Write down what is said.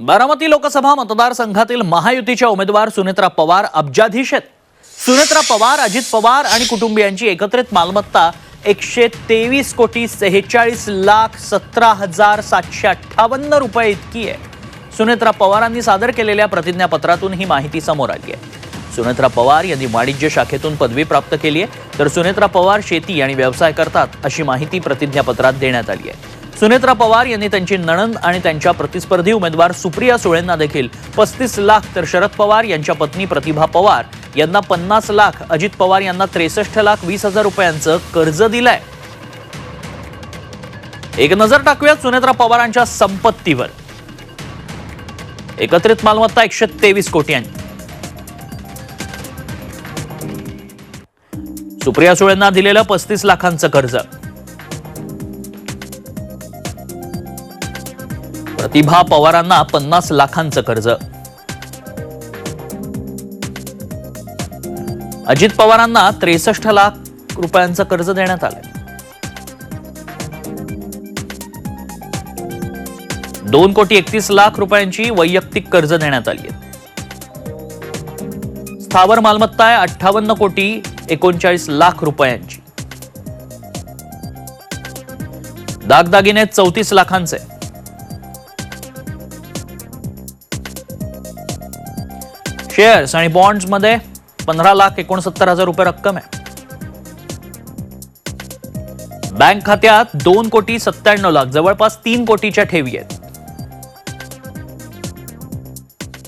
बारामती लोकसभा मतदारसंघातील महायुतीच्या उमेदवार सुनेत्रा पवार अब्जाधीश आहेत. सुनेत्रा पवार अजित पवार आणि कुटुंबियांची एकत्रित मालमत्ता एकशे तेवीस कोटी सेहेचाळीस लाख सतरा हजार सातशे अठ्ठावन्न रुपये इतकी आहे. सुनेत्रा पवारांनी सादर केलेल्या प्रतिज्ञापत्रातून ही माहिती समोर आली आहे. सुनेत्रा पवार यांनी वाणिज्य शाखेतून पदवी प्राप्त केली आहे. तर सुनेत्रा पवार शेती आणि व्यवसाय करतात अशी माहिती प्रतिज्ञापत्रात देण्यात आली आहे. सुनेत्रा पवार यांनी त्यांची नणंद आणि त्यांच्या प्रतिस्पर्धी उमेदवार सुप्रिया सुळेंना देखील पस्तीस लाख तर शरद पवार यांच्या पत्नी प्रतिभा पवार यांना पन्नास लाख अजित पवार यांना त्रेसष्ट लाख वीस हजार रुपयांचं कर्ज दिलंय. एक नजर टाकूयात सुनेत्रा पवारांच्या संपत्तीवर. एकत्रित मालमत्ता एकशे तेवीस कोटी सुप्रिया सुळेंना दिलेलं पस्तीस लाखांचं कर्ज. प्रतिभा पवारांना पन्नास लाखांचं कर्ज. अजित पवारांना त्रेसष्ट लाख रुपयांचं कर्ज देण्यात आलंय. दोन कोटी एकतीस लाख रुपयांची वैयक्तिक कर्ज देण्यात आली स्थावर मालमत्ता आहे अठ्ठावन्न कोटी एकोणचाळीस लाख रुपयांची. दागदागिने चौतीस लाखांचे. शेअर्स आणि बॉन्ड्समध्ये पंधरा लाख एकोणसत्तर हजार रुपये रक्कम आहे. बँक खात्यात दोन कोटी सत्त्याण्णव लाख जवळपास तीन कोटीच्या ठेवी आहेत.